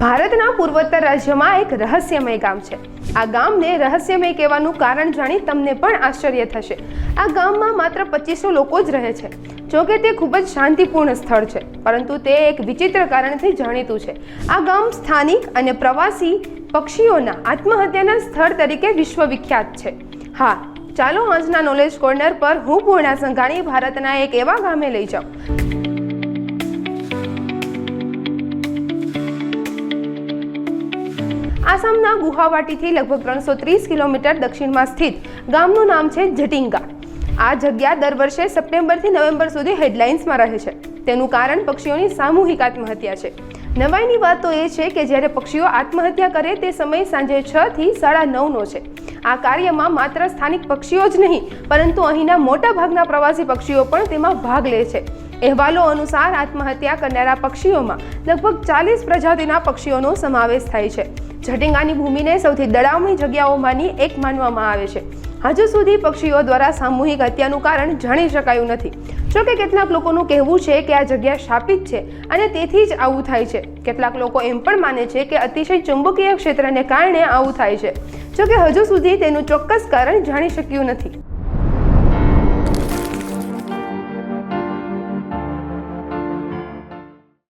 ભારતના પૂર્વોત્તર રાજ્યમાં એક રહસ્યમય ગામ છે. આ ગામને રહસ્યમય કહેવાનું કારણ જાણી તમને પણ આશ્ચર્ય થશે. આ ગામમાં માત્ર પચીસો લોકો જ રહે છે. જોકે તે ખૂબ જ શાંતિપૂર્ણ સ્થળ છે, પરંતુ તે એક વિચિત્ર કારણથી જાણીતું છે. આ ગામ સ્થાનિક અને પ્રવાસી પક્ષીઓના આત્મહત્યાના સ્થળ તરીકે વિશ્વવિખ્યાત છે. હા, ચાલો આજના નોલેજ કોર્નર પર હું પૂર્ણા સંઘાણી ભારતના એક એવા ગામે લઈ જાઉં. આસામના ગુવાહાટીથી લગભગ ત્રણસો ત્રીસ કિલોમીટર દક્ષિણમાં સ્થિત ગામનું નામ છે જટિંગા આ જગ્યા દર વર્ષે સપ્ટેમ્બરથી નવેમ્બર સુધી હેડલાઇન્સમાં રહે છે. તેનું કારણ પક્ષીઓની સામૂહિક આત્મહત્યા છે. નવાઈની વાત તો એ છે કે જ્યારે પક્ષીઓ આત્મહત્યા કરે તે સમય સાંજે છ થી સાડા નવનો છે. આ કાર્યમાં માત્ર સ્થાનિક પક્ષીઓ જ નહીં, પરંતુ અહીંના મોટા ભાગના પ્રવાસી પક્ષીઓ પણ તેમાં ભાગ લે છે. અહેવાલો અનુસાર આત્મહત્યા કરનારા પક્ષીઓમાં લગભગ ચાલીસ પ્રજાતિના પક્ષીઓનો સમાવેશ થાય છે. જટિંગાની ભૂમિને સૌથી દડામણી જગ્યાઓમાંની એક માનવામાં આવે છે. હજુ સુધી પક્ષીઓ દ્વારા સામૂહિક હત્યાનું કારણ જાણી શકાયું નથી. જોકે કેટલાક લોકોનું કહેવું છે કે આ જગ્યા શાપિત છે અને તેથી જ આવું થાય છે. કેટલાક લોકો એમ પણ માને છે કે અતિશય ચુંબકીય ક્ષેત્રને કારણે આવું થાય છે. જોકે હજુ સુધી તેનું ચોક્કસ કારણ જાણી શક્યું નથી.